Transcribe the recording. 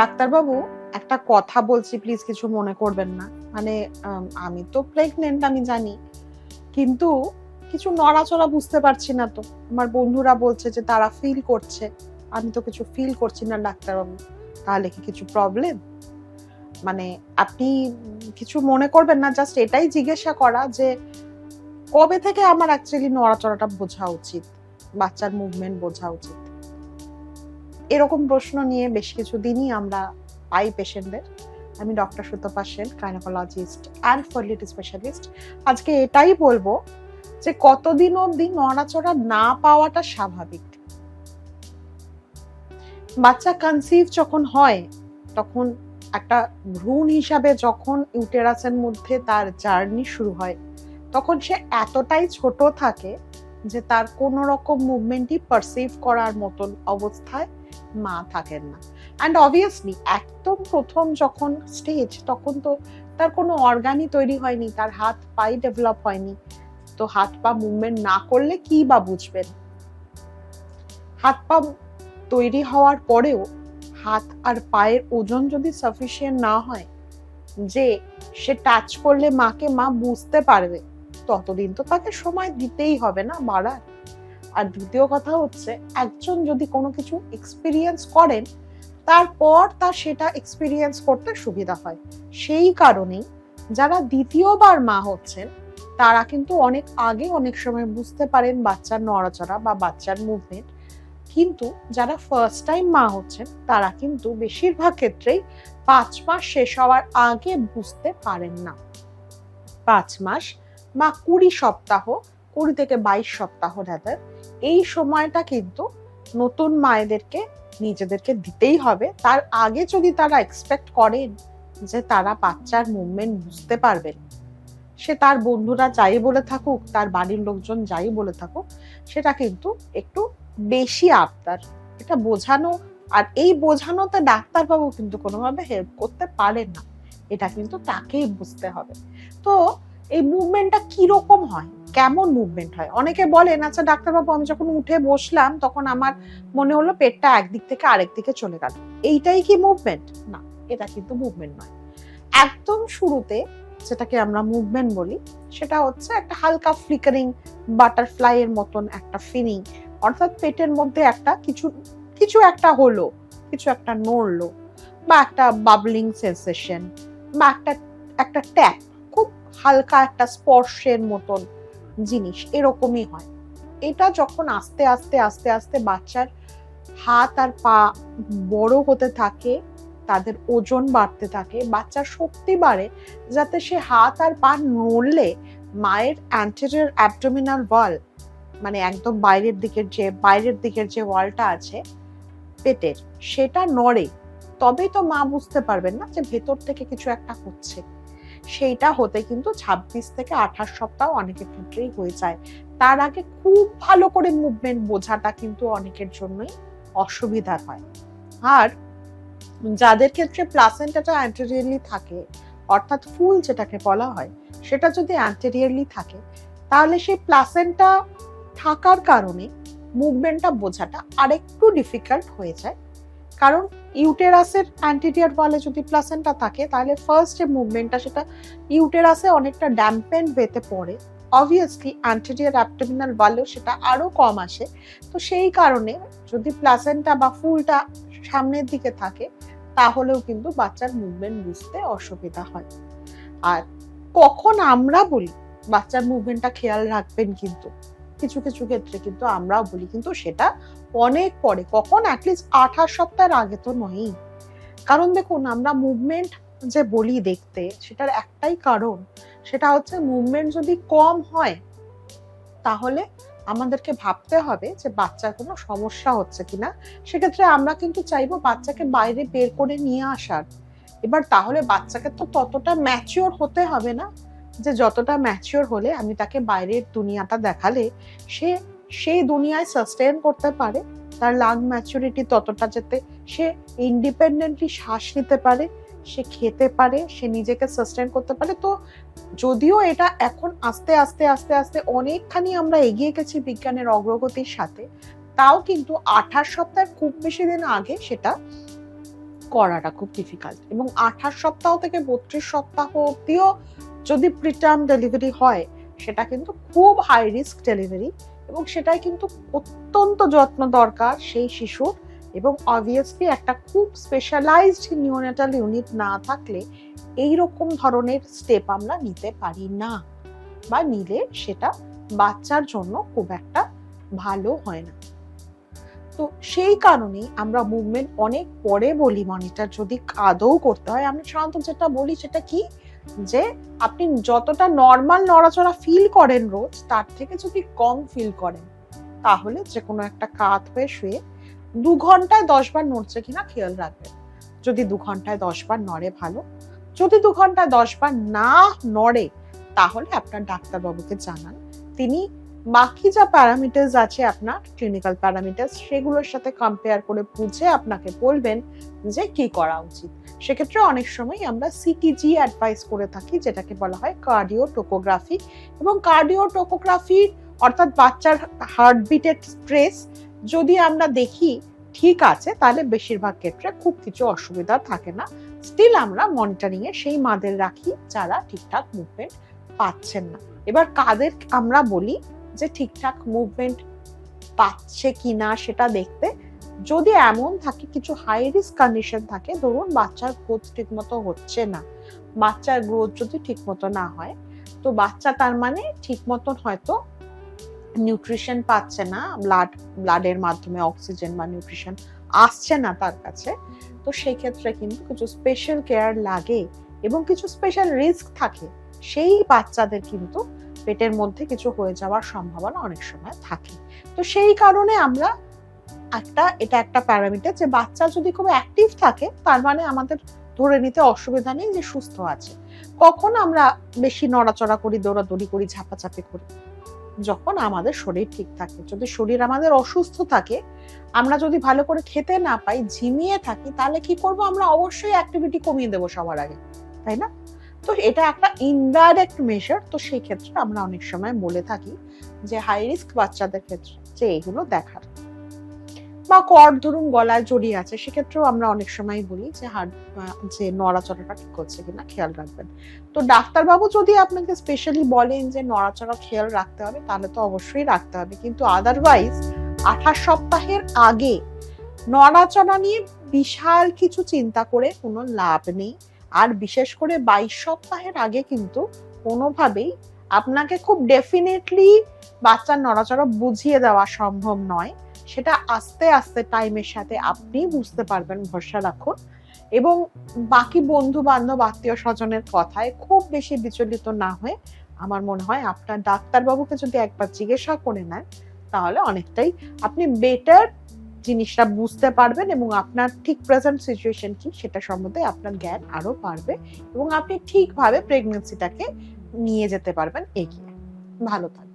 ডাক্তারবাবু, একটা কথা বলছি প্লিজ কিছু মনে করবেন না। মানে আমি তো প্রেগনেন্ট আমি জানি। কিন্তু কিছু নড়াচড়া বুঝতে পারছি না তো। আমার বন্ধুরা বলছে যে তারা ফিল করছে। আমি তো কিছু ফিল করছি না, ডাক্তারবাবু। তাহলে কি কিছু প্রবলেম মানে আপনি কিছু মনে করবেন না জাস্ট এটাই জিজ্ঞাসা করা যে কবে থেকে আমার অ্যাকচুয়ালি নড়াচড়াটা বোঝা উচিত? বাচ্চার মুভমেন্ট বোঝা উচিত। এরকম প্রশ্ন নিয়ে বেশ কিছু দিনই আমরা পাই পেশেন্টদের আমি doctor Sutapa Sen gynaecologist and fertility specialist আজকে এটাই বলব যে কতদিন অবধি নড়াচড়া না পাওয়াটা স্বাভাবিক। বাচ্চা কনসিভ যখন হয়, তখন একটা ভ্রূণ হিসাবে যখন ইউটেরাসের মধ্যে তার জার্নি শুরু হয়, তখন সে এতটাই ছোট থাকে যে তার কোনো রকম মুভমেন্টই পারসিভ করার মতন অবস্থায় মা থাকেন না। অ্যান্ড অবভিয়াসলি একদম প্রথম যখন স্টেজ তখন তো তার কোনো অর্গানই তৈরি হয়নি, তার হাত পাই ডেভেলপ হয়নি। তো হাত পা মুভমেন্ট না করলে কি বা বুঝবেন? হাত পা তৈরি হওয়ার পরেও হাত আর পায়ের ওজন যদি সাফিসিয়েন্ট না হয়, যে সে টাচ করলে মাকে মা বুঝতে পারবে, ততদিন তো তাকে সময় দিতেই হবে না, বাড়ার। আর দ্বিতীয় কথা হচ্ছে, একজন যদি কোনো কিছু এক্সপিরিয়েন্স করেন, তারপর তার সেটা এক্সপিরিয়েন্স করতে সুবিধা হয়। সেই কারণেই যারা দ্বিতীয়বার মা হচ্ছেন, তারা কিন্তু অনেক আগে অনেক সময় বুঝতে পারেন বাচ্চার নড়াচড়া বা বাচ্চার মুভমেন্ট কিন্তু যারা ফার্স্ট টাইম মা হচ্ছেন, তারা কিন্তু বেশিরভাগ ক্ষেত্রেই পাঁচ মাস শেষ হওয়ার আগে বুঝতে পারেন না। পাঁচ মাস বা কুড়ি সপ্তাহ, কুড়ি থেকে বাইশ সপ্তাহ রাদার এই সময়টা কিন্তু নতুন মায়েদেরকে, নিজেদেরকে দিতেই হবে। তার আগে যদি তারা এক্সপেক্ট করেন যে তারা বাচ্চার মুভমেন্ট বুঝতে পারবেন, সে তার বন্ধুরা যাই বলে থাকুক, তার বাড়ির লোকজন যাই বলে থাকুক, সেটা কিন্তু একটু বেশি আবদার। এটা বোঝানো আর এই বোঝানোতে ডাক্তারবাবু কিন্তু কোনোভাবে হেল্প করতে পারেন না। এটা কিন্তু তাকেই বুঝতে হবে। তো এই মুভমেন্টটা কীরকম হয়? কেমন মুভমেন্ট হয়? অনেকে বলেন আচ্ছা ডাক্তারবাবু, আমি যখন উঠে বসলাম, তখন আমার মনে হলো পেটটা একদিক থেকে আরেক দিকে চলে গেল। এইটাই কি মুভমেন্ট না, এটা কিন্তু মুভমেন্ট নয়। একদম শুরুতে যেটাকে আমরা মুভমেন্ট বলি, সেটা হচ্ছে একটা হালকা ফ্লিকারিং বাটারফ্লাই এর মতন একটা ফিলিং অর্থাৎ পেটের মধ্যে একটা কিছু কিছু একটা হলো, কিছু একটা নড়লো, বা একটা বাবলিং সেন্সেশন বা একটা একটা ট্যাপ খুব হালকা একটা স্পর্শের মতন জিনিস, এরকমই হয়। এটা যখন আস্তে আস্তে আস্তে আস্তে বাচ্চার হাত আর পা বড় হতে থাকে, তাদের ওজন বাড়তে থাকে, বাচ্চার শক্তি বাড়ে, যাতে সে হাত আর পা নড়লে মায়ের অ্যান্টেরিয়র অ্যাবডোমিনাল ওয়াল মানে একদম বাইরের দিকের যে, বাইরের দিকের যে ওয়ালটা আছে, পেটের, সেটা নড়ে। তবেই তো মা বুঝতে পারবেন না যে ভেতর থেকে কিছু একটা হচ্ছে। সেইটা হতে কিন্তু ছাব্বিশ থেকে আঠাশ সপ্তাহ অনেকের ক্ষেত্রেই হয়ে যায়। তার আগে খুব ভালো করে মুভমেন্ট বোঝাটা কিন্তু অনেকের জন্যই অসুবিধা হয়। আর যাদের ক্ষেত্রে প্লাসেন্টাটা অ্যান্টেরিয়ারলি থাকে, অর্থাৎ ফুল যেটাকে বলা হয়, সেটা যদি অ্যান্টেরিয়ারলি থাকে, তাহলে সেই প্লাসেন্টা থাকার কারণে মুভমেন্টটা বোঝাটা আরেকটু ডিফিকাল্ট হয়ে যায়। কারণ ইউটেরাসের অ্যান্টিরিয়ার ওয়ালে যদি প্লাসেন্টা থাকে, তাহলে ফার্স্ট যে মুভমেন্টটা সেটা ইউটেরাসে অনেকটা ড্যাম্পেন্ড হতে পড়ে। অবভিয়াসলি অ্যান্টিরিয়ার অ্যাবডোমিনাল ওয়ালেও সেটা আরও কম আসে। তো সেই কারণে যদি প্লাসেন্টা বা ফুলটা সামনের দিকে থাকে, তাহলেও কিন্তু বাচ্চার মুভমেন্ট বুঝতে অসুবিধা হয়। আর কখন আমরা বলি বাচ্চার মুভমেন্টটা খেয়াল রাখবেন কিন্তু। কিছু কিছু ক্ষেত্রে কিন্তু আমরাও বলি, কিন্তু সেটা অনেক পরে, কখন? অ্যাটলিস্ট আঠাশ সপ্তাহের আগে তো নয়ই। কারণ দেখুন, আমরা মুভমেন্ট যে বলি দেখতে, সেটার একটাই কারণ, সেটা হচ্ছে মুভমেন্ট যদি কম হয়, তাহলে আমাদেরকে ভাবতে হবে যে বাচ্চার কোনো সমস্যা হচ্ছে কিনা। সেক্ষেত্রে আমরা কিন্তু চাইব বাচ্চাকে বাইরে বের করে নিয়ে আসার। এবার তাহলে বাচ্চাকে তো ততটা ম্যাচিওর হতে হবে না। যে যতটা ম্যাচিওর হলে আমি তাকে বাইরের দুনিয়াটা দেখালে সে সেই দুনিয়ায় সাস্টেন করতে পারে, তার লাং ম্যাচুরিটি ততটা যেতে সে ইন্ডিপেন্ডেন্টলি শ্বাস নিতে পারে, সে খেতে পারে, সে নিজেকে সাস্টেন করতে পারে। তো যদিও এটা এখন আস্তে আস্তে আস্তে আস্তে অনেকখানি আমরা এগিয়ে গেছি বিজ্ঞানের অগ্রগতির সাথে, তাও কিন্তু আঠাশ সপ্তাহের খুব বেশি দিন আগে সেটা করাটা খুব ডিফিকাল্ট এবং আঠাশ সপ্তাহ থেকে বত্রিশ সপ্তাহ অব্দিও যদি প্রিটার্ম ডেলিভারি হয়, সেটা কিন্তু খুব হাই রিস্ক ডেলিভারি এবং সেটাই কিন্তু অত্যন্ত যত্ন দরকার সেই শিশুর এবং অবভিয়াসলি একটা খুব স্পেশালাইজড নিউনেটাল ইউনিট না থাকলে এই রকম ধরনের স্টেপ আমরা নিতে পারি না বা নিলে সেটা বাচ্চার জন্য খুব একটা ভালো হয় না। তো সেই কারণেই আমরা মুভমেন্ট অনেক পরে বলি মনিটার যদি আদৌ করতে হয়। আমি সাধারণত যেটা বলি সেটা কি? যে আপনি যতটা নর্মাল নড়াচড়া ফিল করেন রোজ, তার থেকে যদি কম ফিল করেন, তাহলে যে কোনো একটা কাত হয়ে শুয়ে দু ঘন্টায় দশবার নড়ছে কিনা খেয়াল রাখবেন। যদি দু ঘন্টায় দশবার নড়ে ভালো, যদি দু ঘন্টায় দশবার না নড়ে, তাহলে আপনার ডাক্তারবাবুকে জানান। তিনি বাকি যা প্যারামিটার্স আছে আপনার ক্লিনিক্যাল প্যারামিটার্স সেগুলোর সাথে কম্পেয়ার করে বুঝে আপনাকে বলবেন যে কি করা উচিত। সেক্ষেত্রে অনেক সময় আমরা সিটিজি অ্যাডভাইস করে থাকি, যেটাকে বলা হয় কার্ডিও টোকোগ্রাফি এবং কার্ডিও টোকোগ্রাফি অর্থাৎ বাচ্চার হার্টবিটের স্ট্রেস যদি আমরা দেখি ঠিক আছে, তাহলে বেশিরভাগ ক্ষেত্রে খুব কিছু অসুবিধা থাকে না। স্টিল আমরা মনিটরিং এ সেই মাদের রাখি, যারা ঠিকঠাক মুভমেন্ট পাচ্ছেন না। এবার কাদের আমরা বলি যে ঠিকঠাক মুভমেন্ট পাচ্ছে কিনা সেটা দেখতে। যদি এমন থাকে, কিছু হাই রিস্ক কন্ডিশন থাকে, ধরুন বাচ্চার গ্রোথ ঠিক মতো হচ্ছে না, বাচ্চার গ্রোথ যদি ঠিক মতো না হয়, তো বাচ্চা তার মানে ঠিক মতন হয়তো নিউট্রিশন পাচ্ছে না ব্লাড ব্লাডের মাধ্যমে অক্সিজেন বা নিউট্রিশন আসছে না তার কাছে, তো সেই ক্ষেত্রে কিন্তু কিছু স্পেশাল কেয়ার লাগে এবং কিছু স্পেশাল রিস্ক থাকে। সেই বাচ্চাদের কিন্তু পেটের মধ্যে কিছু হয়ে যাওয়ার সম্ভাবনা অনেক সময় থাকে। তো সেই কারণে আমরা একটা, এটা একটা প্যারামিটার যে বাচ্চা যদি খুব অ্যাক্টিভ থাকে, তার মানে আমাদের ধরে নিতে অসুবিধা নেই যে সুস্থ আছে। কখন আমরা বেশি নড়াচড়া করি, দৌড়াদৌড়ি করি, ঝাপাঝাপি করি? যখন আমাদের শরীর ঠিক থাকে। যদি শরীর আমাদের অসুস্থ থাকে, আমরা যদি ভালো করে খেতে না পাই, ঝিমিয়ে থাকি, তাহলে কি করব? আমরা অবশ্যই অ্যাক্টিভিটি কমিয়ে দেবো সবার আগে। তাই না? তো এটা একটা ইনডাইরেক্ট মেশার তো সেই ক্ষেত্রে আমরা অনেক সময় বলে থাকি যে হাই রিস্ক বাচ্চাদের ক্ষেত্রে যে এগুলো দেখার। বা কর ধরুন গলায় জড়িয়ে আছে, সেক্ষেত্রেও আমরা অনেক সময় বলি যে হার্ট যে নড়াচড়াটা ঠিক করছে কিনা খেয়াল রাখবেন। তো ডাক্তারবাবু যদি আপনাকে স্পেশালি বলেন যে নড়াচড়া খেয়াল রাখতে হবে, তাহলে তো অবশ্যই রাখতে হবে। কিন্তু আদারওয়াইজ আঠাশ সপ্তাহের আগে নড়াচড়া নিয়ে বিশাল কিছু চিন্তা করে কোনো লাভ নেই। আর বিশেষ করে বাইশ সপ্তাহের আগে কিন্তু কোনোভাবেই আপনাকে খুব ডেফিনেটলি বাচ্চার নড়াচড়া বুঝিয়ে দেওয়া সম্ভব নয়। সেটা আস্তে আস্তে টাইমের সাথে আপনি বুঝতে পারবেন, ভরসা রাখুন। এবং বাকি বন্ধু বান্ধব আত্মীয় স্বজনের কথায় খুব বেশি বিচলিত না হয়ে আমার মনে হয় আপনার ডাক্তারবাবুকে যদি একবার জিজ্ঞাসা করে নেন, তাহলে অনেকটাই আপনি বেটার জিনিসটা বুঝতে পারবেন এবং আপনার ঠিক প্রেজেন্ট সিচুয়েশন কি সেটা সম্বন্ধে আপনার জ্ঞান আরও বাড়বে এবং আপনি ঠিকভাবে প্রেগনেন্সিটাকে নিয়ে যেতে পারবেন এগিয়ে। ভালো থাকবেন।